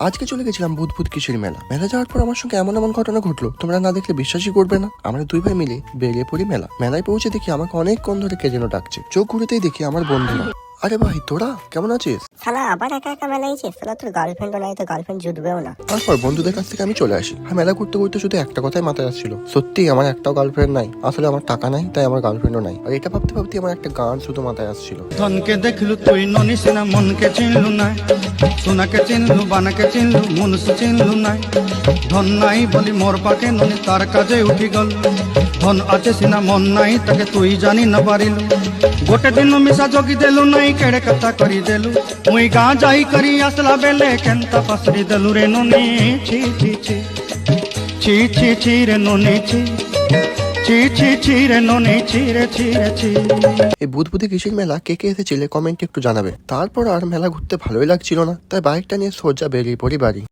আজকে চলে গেছিলাম বুধবুধ কিশোরী মেলা। মেলা যাওয়ার পর আমার সঙ্গে এমন এমন ঘটনা ঘটলো, তোমরা না দেখলে বিশ্বাসই করবে না। আমরা দুই ভাই মিলে বেরিয়ে পড়ি মেলা। মেলায় পৌঁছে দেখি আমাকে অনেকক্ষণ ধরে কে যেন ডাকছে। চোখ ঘুরেতেই দেখি আমার বন্ধুরা আরে ভাই তোরা কেমন আছিস? শালা আবার একা একা মেলা আইছিস শালা তোর গার্লফ্রেন্ডও নাই তো গার্লফ্রেন্ড জুটবেও না। তারপর বন্ধুদের কাছ থেকে আমি চলে আসি। আর মেলা ঘুরতে ঘুরতে শুধু একটা কথাই মাথায় আসছিল। সত্যি আমার একটাও গার্লফ্রেন্ড নাই। আসলে আমার টাকা নাই তাই আমার গার্লফ্রেন্ডও নাই। আর এটা ভাবতে ভাবতে আমার একটা গান শুধু মাথায় আসছিল। ধনকে দেখলু তুই ননিস না মনকে চিনলু নাই। সোনাকে চিনলু বানাকে চিনলু মনুষ চিনলু নাই। ধন নাই বলি মোর পাকে ননি তার কাজে উঠি গল। ধন আছে সিনা, মন নাই, তাকে তুই জানি না পারিলু। গোটে দিন মিশা জগি দেলু, নাই কেড়ে কথা করি দেলু। মুই গাঁ যাই করি, আসলা বেলে কেনতা পাসরি দেলু রে ননি। ছি ছি ছি। ছি ছি ছি রে ননি, ছি। এই বুধবুধি কৃষির মেলা কে কে এসেছিলে কমেন্টে একটু জানাবে। তারপর আর মেলা ঘুরতে ভালোই লাগছিল না, তাই বাইকটা নিয়ে সোজা বেরিয়ে পড়ি বাড়ি।